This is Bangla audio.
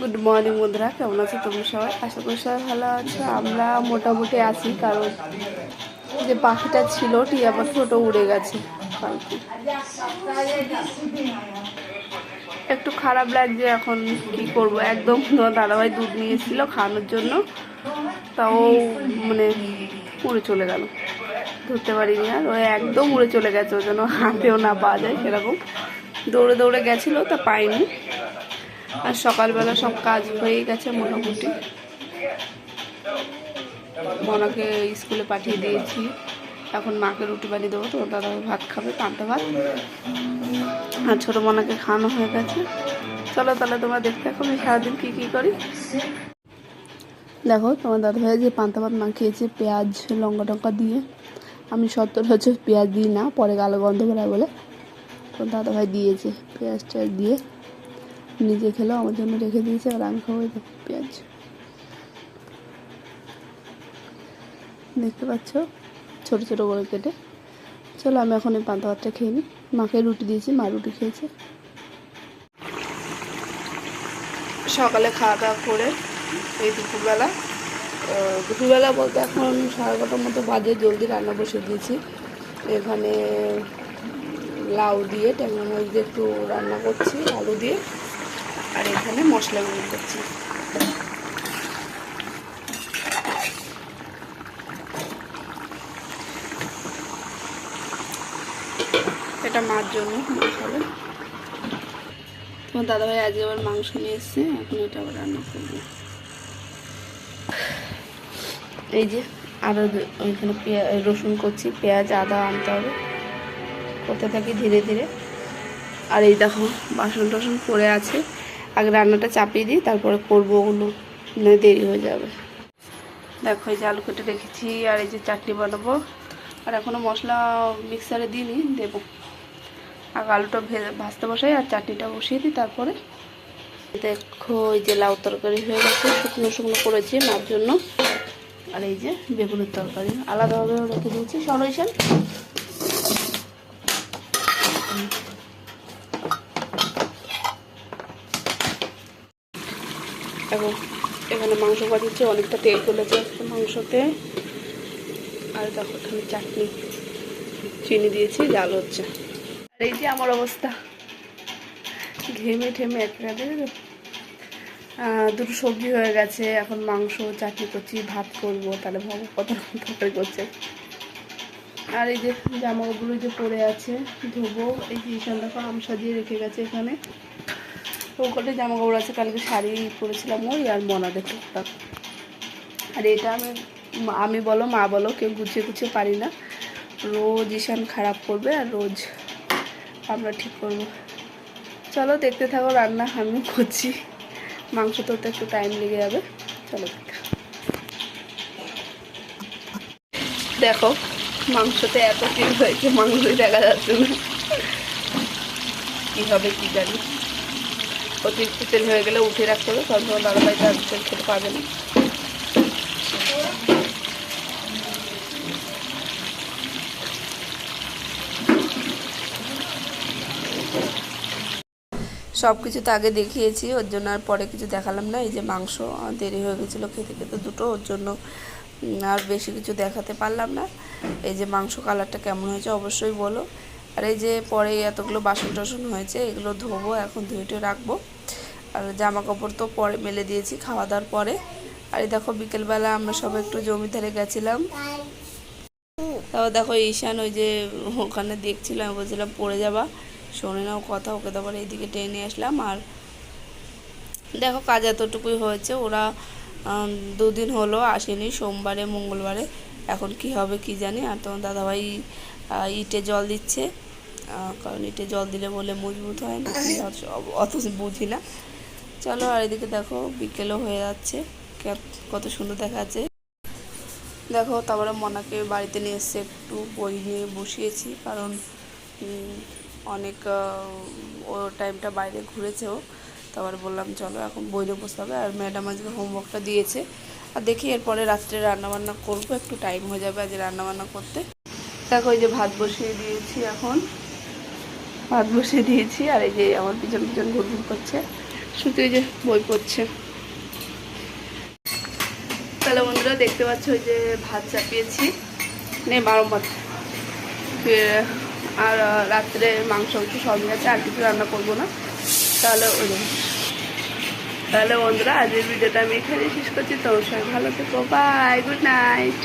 গুড মর্নিং বন্ধুরা, কেমন আছো তোমরা সবাই? আশা করি সবাই ভালো আছো। আমরা মোটামুটি আছি, কারণ যে পাখিটা ছিল, টিয়া পাখি, ওটা উড়ে গেছে একটু খারাপ লাগছে এখন কি করব? একদম দাদাভাই দুধ নিয়ে এসেছিল খাওয়ানোর জন্য, তাও মানে উড়ে চলে গেল। ধরতে পারিনি আর, ও একদম উড়ে চলে গেছে ওই জন্য হাতেও না পাওয়া যায় সেরকম। দৌড়ে দৌড়ে গেছিল, তা পাইনি। আর সকালবেলা সব কাজ হয়ে গেছে মোটামুটি। মনাকে স্কুলে পাঠিয়ে দিয়েছি। এখন মাকে রুটি বানিয়ে দেবো, তো দাদা ভাত খাবে, পান্তা ভাত। আর ছোটো মনাকে খাওয়ানো হয়ে গেছে। চলো তাহলে তোমরা দেখতে থাকো, আমি সারাদিন কী কী করি। দেখো, তোমার দাদা ভাই যে পান্তা ভাত মাখিয়েছে, পেঁয়াজ, লঙ্কা টঙ্কা দিয়ে। আমি সত্তর হচ্ছে পেঁয়াজ দিই না, পরে গালো গন্ধ বেড়ায় বলে। তো দাদা ভাই দিয়েছে, পেঁয়াজ টেয়াজ দিয়ে। নিজে খেলেও আমার জন্য রেখে দিয়েছে আর আমি খাব পেঁয়াজ। দেখতে পাচ্ছ? ছোট ছোট করে কেটে। চলো, আমি এখন এই পান্তা ভাতটা খেয়ে নিই। মাকে রুটি দিয়েছি, মা রুটি খেয়েছে। সকালে খাওয়া দাওয়া করে এই দুপুরবেলা দুপুরবেলা বলতে এখন সাড়ে কটার মতো বাজে, জলদি রান্না বসে দিয়েছি। এখানে লাউ দিয়ে ট্যাংরা মাছ দিয়ে একটু রান্না করছি, আলু দিয়ে। আর এখানে মশলা গুঁড়ো করছি এটা মার জন্য মা খাবে। তোমার দাদাভাই আজকে আবার মাংস নিয়ে এসছে, এখন এটা আবার রান্না করব। এই যে দে- ওইখানে পেঁয়াজ রসুন করছি, পেঁয়াজ, আদা আনতে হবে। করতে থাকি ধীরে ধীরে। আর এই দেখো বাসন টাসন পড়ে আছে। আগে রান্নাটা চাপিয়ে দিই, তারপরে করব ওগুলো দেরি হয়ে যাবে। দেখো, এই যে আলু কেটে রেখেছি আর এই যে চাটনি বানাবো। আর এখনও মশলা মিক্সারে দিইনি, দেবো। আর আলুটা ভাজতে বসাই আর চাটনিটা বসিয়ে দিই তারপরে। দেখো, এই যে লাউ তরকারি হয়ে গেছে, শুকনো শুকনো করেছি মার জন্য। আর এই যে বেগুনের তরকারি, আলাদাভাবে রেখে দিয়েছি সরাইছেন এবং এখানে মাংস বানিয়েছি অনেকটা তেল তুলেছে মাংসতে। আর দেখো, এখানে চাটনি, চিনি দিয়েছি জাল হচ্ছে। আর এই যে আমার অবস্থা। ঘেমে ঠেমে একেবারে দুটো সবজি হয়ে গেছে, এখন মাংস, চাটনি করছি, ভাত করব, তাহলে ভাবো কত রকম করছে। আর এই যে জামাগুলো যে পড়ে আছে, ধোবো, এই যে দেখো আম সাজিয়ে রেখে গেছে এখানে। কটা জামা কাপড় আছে, কালকে শাড়ি পরেছিলাম ওই আর মনাদের টুকটাক আর এটা আমি আমি বলো, মা বলো, কেউ গুছিয়ে গুছিয়ে পারি না। রোজ ঈশান খারাপ করবে আর রোজ আমরা ঠিক করব। চলো দেখতে থাকো রান্না, আমি করছি। মাংস তো একটু টাইম লেগে যাবে। চলো দেখা। মাংসতে এত তেল হয়েছে, মাংসই দেখা যাচ্ছে না। কী হবে কি জানি। অতিরিক্ত তেল হয়ে গেলে উঠে রাখতে হবে, কারণ তোমার দাদাভাই তো আর তেল খেতে পারবে না। সব কিছু তো আগে দেখিয়েছি, ওর জন্য আর পরে কিছু দেখালাম না। এই যে মাংস দেরি হয়ে গেছিল খেতে খেতে দুটো, ওর জন্য আর বেশি কিছু দেখাতে পারলাম না। এই যে মাংস কালারটা কেমন হয়েছে অবশ্যই বলো। আর এই যে পরে এতগুলো বাসন টাসন হয়েছে, এগুলো ধোবো, এখন ধুয়ে রাখব। আর জামা কাপড় তো পরে মেলে দিয়েছি খাওয়া দাওয়ার পরে। আর দেখো বিকেলবেলা আমরা সবাই একটু জমি ধারে গেছিলাম। তারপর দেখো ঈশান ওই যে ওখানে দেখছিলাম বলছিলাম, পড়ে যাবা, শোনে নাও কথা। ওকে তারপর এইদিকে টেনে আসলাম। আর দেখো কাজ এতটুকুই হয়েছে, ওরা দুদিন হলো আসেনি, সোমবারে, মঙ্গলবারে। এখন কি হবে কি জানি? আর তোমার দাদাভাই ইটে জল দিচ্ছে। কারণ ইটে জল দিলে বলে মজবুত হয় না অত বুঝি না। চলো আর এদিকে দেখো, বিকেলও হয়ে যাচ্ছে। কত সুন্দর দেখা যাচ্ছে দেখো, তারপরে মনাকে বাড়িতে নিয়ে এসে একটু বই নিয়ে বসিয়েছি, কারণ অনেক ও টাইমটা বাইরে ঘুরেছে ও। তারপরে বললাম, চলো, এখন বই নিয়ে বসতে হবে। আর ম্যাডাম আজকে হোমওয়ার্কটা দিয়েছে। আর দেখি এরপরে রাত্রে রান্নাবান্না করব, একটু টাইম হয়ে যাবে আজ রান্নাবান্না করতে। দেখো ওই যে ভাত বসিয়ে দিয়েছি এখন। ভাত বসিয়ে দিয়েছি, আর এই যে আমার পিছন পিছন ঘুরঘুর করছে। শুধু যে বই পড়ছে। তাহলে বন্ধুরা দেখতে পাচ্ছ ওই যে ভাত চাপিয়েছি। নে, বারো ভাত। আর রাত্রে মাংস একটু সবই আছে আর কিছু রান্না করব না। তাহলে ওই তাহলে বন্ধুরা, আজকের ভিডিওটা আমি এখানে শেষ করছি। তো সবাই ভালো থেকো। Bye good night